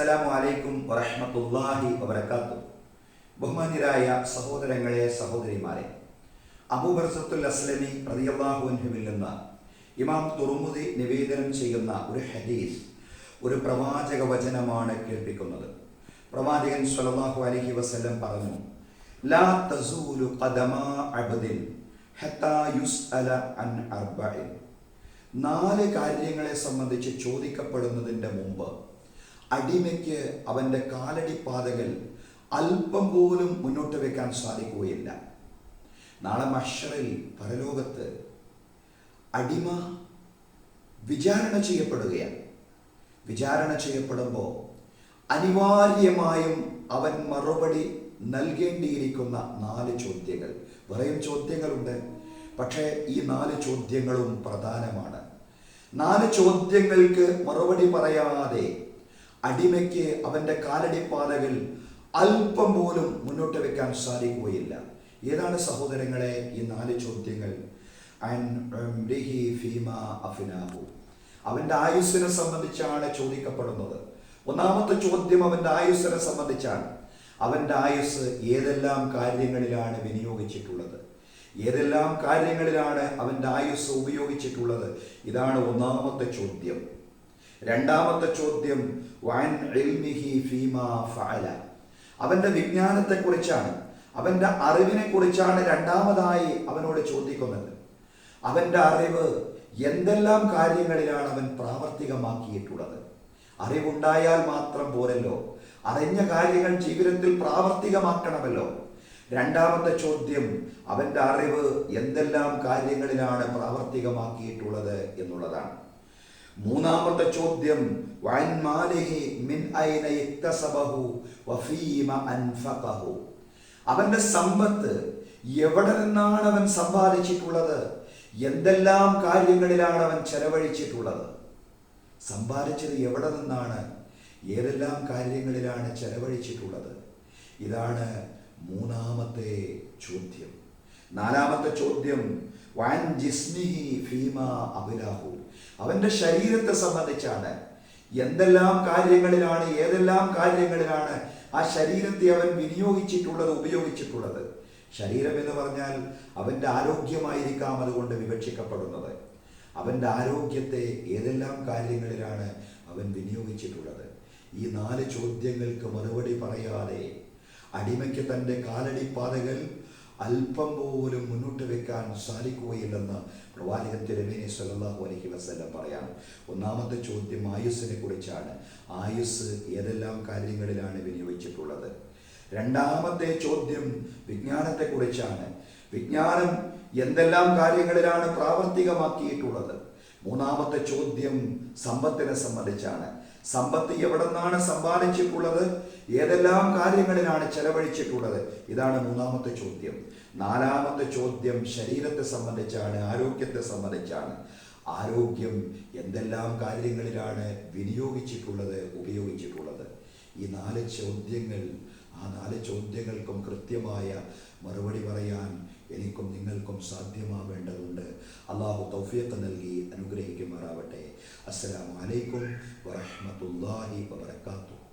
അസ്സലാമു അലൈക്കും വറഹമത്തല്ലാഹി വബർക്കാത്തു ബഹുമാന്യരായ സഹോദരങ്ങളെ സഹോദരിമാരെ അബൂബർസത്തുൽ അസ്ലമി റളിയല്ലാഹു അൻഹുവിൽ നിന്ന് ഇമാം തുറുമുദി നിവേദനം ചെയ്യുന്ന ഒരു ഹദീസ് ഒരു പ്രവാചക വചനമാണ് കേൾപ്പിക്കുന്നത്. പ്രവാചകൻ സ്വല്ലല്ലാഹു അലഹി വസ്ലം പറഞ്ഞു ലാ തസൂലു ഹത്താ യുസ്അല അൻ നാല് കാര്യങ്ങളെ സംബന്ധിച്ച് ചോദിക്കപ്പെടുന്നതിന്റെ മുമ്പ് അടിമയ്ക്ക് അവന്റെ കാലടി പാതകൾ അല്പം പോലും മുന്നോട്ട് വെക്കാൻ സാധിക്കുകയില്ല. നാളെ മഷറിൽ പരലോകത്ത് അടിമ വിചാരണ ചെയ്യപ്പെടുകയാണ്. വിചാരണ ചെയ്യപ്പെടുമ്പോൾ അനിവാര്യമായും അവൻ മറുപടി നൽകേണ്ടിയിരിക്കുന്ന നാല് ചോദ്യങ്ങൾ. വേറെയും ചോദ്യങ്ങളുണ്ട്. പക്ഷേ ഈ നാല് ചോദ്യങ്ങളും പ്രധാനമാണ്. നാല് ചോദ്യങ്ങൾക്ക് മറുപടി പറയാതെ അടിമയ്ക്ക് അവന്റെ കാലടിപ്പാതകൾ അല്പം പോലും മുന്നോട്ട് വെക്കാൻ സാധിക്കുകയില്ല. ഏതാണ് സഹോദരങ്ങളെ ഈ നാല് ചോദ്യങ്ങൾ? അവന്റെ ആയുസ്സിനെ സംബന്ധിച്ചാണ് ചോദിക്കപ്പെടുന്നത്. ഒന്നാമത്തെ ചോദ്യം അവന്റെ ആയുസ്സിനെ സംബന്ധിച്ചാണ്. അവന്റെ ആയുസ് ഏതെല്ലാം കാര്യങ്ങളിലാണ് വിനിയോഗിച്ചിട്ടുള്ളത്? ഏതെല്ലാം കാര്യങ്ങളിലാണ് അവന്റെ ആയുസ് ഉപയോഗിച്ചിട്ടുള്ളത്? ഇതാണ് ഒന്നാമത്തെ ചോദ്യം. രണ്ടാമത്തെ ചോദ്യം വൻ ഫീമാ ഫഅല. അവന്റെ വിജ്ഞാനത്തെക്കുറിച്ചാണ് അവന്റെ അറിവിനെ കുറിച്ചാണ് രണ്ടാമതായി അവനോട് ചോദിക്കുന്നത്. അവന്റെ അറിവ് എന്തെല്ലാം കാര്യങ്ങളിലാണ് അവൻ പ്രാവർത്തികമാക്കിയിട്ടുള്ളത്? അറിവുണ്ടായാൽ മാത്രം പോരല്ലോ. അറിഞ്ഞ കാര്യങ്ങൾ ജീവിതത്തിൽ പ്രാവർത്തികമാക്കണമല്ലോ. രണ്ടാമത്തെ ചോദ്യം അവന്റെ അറിവ് എന്തെല്ലാം കാര്യങ്ങളിലാണ് പ്രാവർത്തികമാക്കിയിട്ടുള്ളത്? എന്നുള്ളതാണ്. മൂന്നാമത്തെ ചോദ്യം അവന്റെ സമ്പത്ത് എവിടെ നിന്നാണ് അവൻ സമ്പാദിച്ചിട്ടുള്ളത്? എന്തെല്ലാം കാര്യങ്ങളിലാണ് അവൻ ചെലവഴിച്ചിട്ടുള്ളത്? സമ്പാദിച്ചത് എവിടെ നിന്നാണ്? ഏതെല്ലാം കാര്യങ്ങളിലാണ് ചെലവഴിച്ചിട്ടുള്ളത്? ഇതാണ് മൂന്നാമത്തെ ചോദ്യം. നാലാമത്തെ ചോദ്യം വാൻ ജിസ്മിഹി ഫീമ അബിലാഹു അവന്റെ ശരീരത്തെ സംബന്ധിച്ചാണ്. എന്തെല്ലാം കാര്യങ്ങളിലാണ് ഏതെല്ലാം കാര്യങ്ങളിലാണ് ആ ശരീരത്തെ അവൻ വിനിയോഗിച്ചിട്ടുള്ളത് ഉപയോഗിച്ചിട്ടുള്ളത്? ശരീരം എന്ന് പറഞ്ഞാൽ അവന്റെ ആരോഗ്യമായിരിക്കാം അതുകൊണ്ട് വിവക്ഷിക്കപ്പെടുന്നത്. അവന്റെ ആരോഗ്യത്തെ ഏതെല്ലാം കാര്യങ്ങളിലാണ് അവൻ വിനിയോഗിച്ചിട്ടുള്ളത്? ഈ നാല് ചോദ്യങ്ങൾക്ക് മറുപടി പറയാതെ അടിമയ്ക്ക് തന്റെ കാലടിപ്പാതകൾ അല്പം പോലും മുന്നോട്ട് വെക്കാൻ സാധിക്കുകയില്ലെന്ന് പ്രവാചകൻ തിരുമേനി സല്ലല്ലാഹു അലൈഹി വസല്ലം പറയാം ഒന്നാമത്തെ ചോദ്യം ആയുസ്സിനെ കുറിച്ചാണ്. ആയുസ് ഏതെല്ലാം കാര്യങ്ങളിലാണ് വിനിയോഗിച്ചിട്ടുള്ളത്? രണ്ടാമത്തെ ചോദ്യം വിജ്ഞാനത്തെക്കുറിച്ചാണ് വിജ്ഞാനം എന്തെല്ലാം കാര്യങ്ങളിലാണ് പ്രാവർത്തികമാക്കിയിട്ടുള്ളത്? മൂന്നാമത്തെ ചോദ്യം സമ്പത്തിനെ സംബന്ധിച്ചാണ്. സമ്പത്ത് എവിടെ നിന്നാണ് സമ്പാദിച്ചിട്ടുള്ളത്? ഏതെല്ലാം കാര്യങ്ങളിലാണ് ചെലവഴിച്ചിട്ടുള്ളത്? ഇതാണ് മൂന്നാമത്തെ ചോദ്യം. നാലാമത്തെ ചോദ്യം ശരീരത്തെ സംബന്ധിച്ചാണ് ആരോഗ്യത്തെ സംബന്ധിച്ചാണ്. ആരോഗ്യം എന്തെല്ലാം കാര്യങ്ങളിലാണ് വിനിയോഗിച്ചിട്ടുള്ളത് ഉപയോഗിച്ചിട്ടുള്ളത്? ഈ നാല് ചോദ്യങ്ങൾ ആ നാല് ചോദ്യങ്ങൾക്കും കൃത്യമായ മറുപടി പറയാൻ എനിക്കും നിങ്ങൾക്കും സാധ്യമാവേണ്ടതുണ്ട്. അള്ളാഹു തൗഫിയത്ത് നൽകി അനുഗ്രഹിക്കുമാറാവട്ടെ. അസ്സലാമലൈക്കും അലൈക്കും വറഹ്മത്തുള്ളാഹി വബറകാതുഹു.